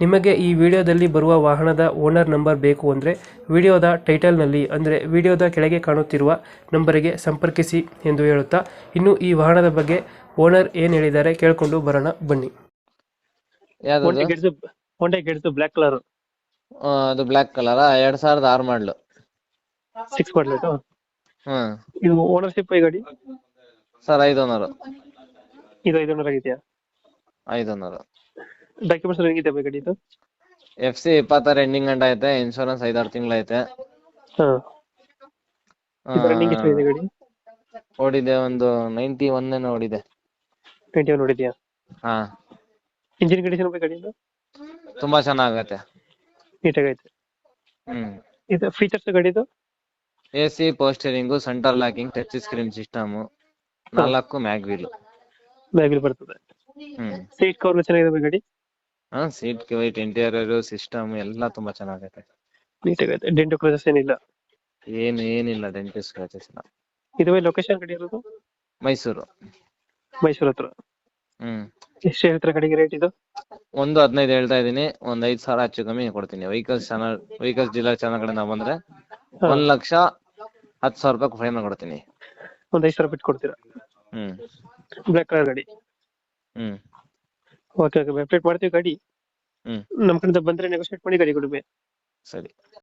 ನಿಮಗೆ ಈ ವಿಡಿಯೋದಲ್ಲಿ ಬರುವ ವಾಹನದ ಓನರ್ ನಂಬರ್ ಬೇಕು ಅಂದರೆ ವಿಡಿಯೋದ ಟೈಟಲ್ನಲ್ಲಿ ಅಂದರೆ ವಿಡಿಯೋದ ಕೆಳಗೆ ಕಾಣುತ್ತಿರುವ ನಂಬರಿಗೆ ಸಂಪರ್ಕಿಸಿ ಎಂದು ಹೇಳುತ್ತಾ ಇನ್ನು ಈ ವಾಹನದ ಬಗ್ಗೆ ಓನರ್ ಏನು ಹೇಳಿದ್ದಾರೆ ಕೇಳಿಕೊಂಡು ಬರೋಣ ಬನ್ನಿ. ಯಾವ್ದು ಗೆಡ್ಸು ಹೊಂಡೆ ಗೆಡ್ಸು ಬ್ಲ್ಯಾಕ್ ಕಲರ್ ಅದು ಬ್ಲಾಕ್ ಕಲರ್ ಎರಡ್ ಸಾವಿರದ ಆರು ಮಾಡ್ಲು. ಸಿಕ್ಸ್ ಮಾಡ್ಲೇಟು ಹ್ಮ್ ಇದು ಓನರ್ಶಿಪ್ ಈ ಗಾಡಿ? ಸರ್ ಐದು ನೂರು ಇದು ಐದು ಓನರ್ ಆಗಿದೆಯಾ? ಐದು ನೂರು ಡಾಕ್ಯುಮೆಂಟ್ಸ್ ಹೆಂಗಿದೆ ಇದೆ ಗಾಡಿ ಇದು ಎಫ್ ಸಿ ಇಪ್ಪತ್ತಾರು ಎಂಡಿಂಗ್ ಗಂಟ ಐತೆ ಇನ್ಶೂರೆನ್ಸ್ ಐದಾರು ತಿಂಗಳು ಐತೆ. ಹಾಂ. ಇದು ರನ್ನಿಂಗ್ ಗಾಡಿ? ಓಡಿದೆ ಒಂದು ನೈಂಟಿ ಒನ್ ಓಡಿದೆ. ಟ್ವೆಂಟಿ ಒನ್ ನೋಡಿದ್ಯಾ ಹಾ. ಇಂಜಿನ್ ಕಂಡೀಷನ್ ಬೇಕು ಗಾಡಿ ಇದು ತುಂಬಾ ಚೆನ್ನಾಗತ್ತೆ ನೀಟಾಗೈತೆ. ಹ್ಮ್. ಇದು ಫೀಚರ್ಸ್ ಗಾಡಿದು ಎಸಿ ಸಿ ಪೋಸ್ಟರಿಂಗು centre locking touch screen system ನಾಲ್ಕು ಮ್ಯಾಗ್ ವೀಲ್ ಬ್ಯಾಗಿಲ್ ಬರ್ತದೆ. ಹ್ಮ್. ಸೀಟ್ ಕವರ್ ಚೆನ್ನಾಗಿದೆ ಗಾಡಿ ಹಾ ಸೀಟ್ ವೈಟ್ ಇಂಟೀರಿಯರ್ ಸಿಸ್ಟಮ್ ಎಲ್ಲ ತುಂಬಾ ಚೆನ್ನಾಗೈತೆ. ನೀಟಾಗೈತೆ ಡೆಂಟು ಕ್ರೋಸಸ್ ಏನಿಲ್ಲ? ಏನು ಏನಿಲ್ಲ. ಡೆಂಟಿಸ್ ಸ್ಕ್ರಾಚಸ್ ಇಲ್ಲ. ಇದುವೇ ಲೊಕೇಶನ್ ಕಡೆ ಇರೋದು? ಮೈಸೂರು. ಮೈಸೂರು ಹತ್ರ? ಹ್ಮ್. ಎಷ್ಟು ಹೇಳ್ತಾರೆ ಕಡೆಗೆ ರೇಟ್ ಇದು? ಒಂದು ಹದಿನೈದು ಹೇಳ್ತಾ ಇದೀನಿ ಒಂದ್ ಐದ್ ಸಾವಿರ ಹೆಚ್ಚು ಕಮ್ಮಿ ಕೊಡ್ತೀನಿ. ವೆಹಿಕಲ್ಸ್ ಚಾನಲ್ ವೆಹಿಕಲ್ಸ್ ಜಿಲ್ಲಾ ಚಾನಲ್ ಕಡೆಯಿಂದ ಬಂದ್ರೆ ಹಾ. ಒಂದ್ ಲಕ್ಷ ಹತ್ತು ಸಾವಿರ ರೂಪಾಯಿ ಫೈನಲ್ ಕೊಡ್ತೀನಿ. ಒಂದ್ ಐದು ಸಾವಿರ ಬಿಟ್ಟು ಕೊಡ್ತೀರಾ? ಹ್ಮ್. ಬ್ಲ್ಯಾಕ್ ಕಲರ್ ಗಾಡಿ? ಹ್ಮ್. ಓಕೆ ಓಕೆ ಅಪ್ಡೇಟ್ ಮಾಡ್ತೀವಿ ಗಾಡಿ. ಹ್ಮ್. ನಮ್ ಕಡೆಯಿಂದ ಬಂದ್ರೆ ನೆಗೋಷಿಯೇಟ್ ಮಾಡಿ ಗಾಡಿ ಕೊಡ್ಬೇಕು ಸರಿ.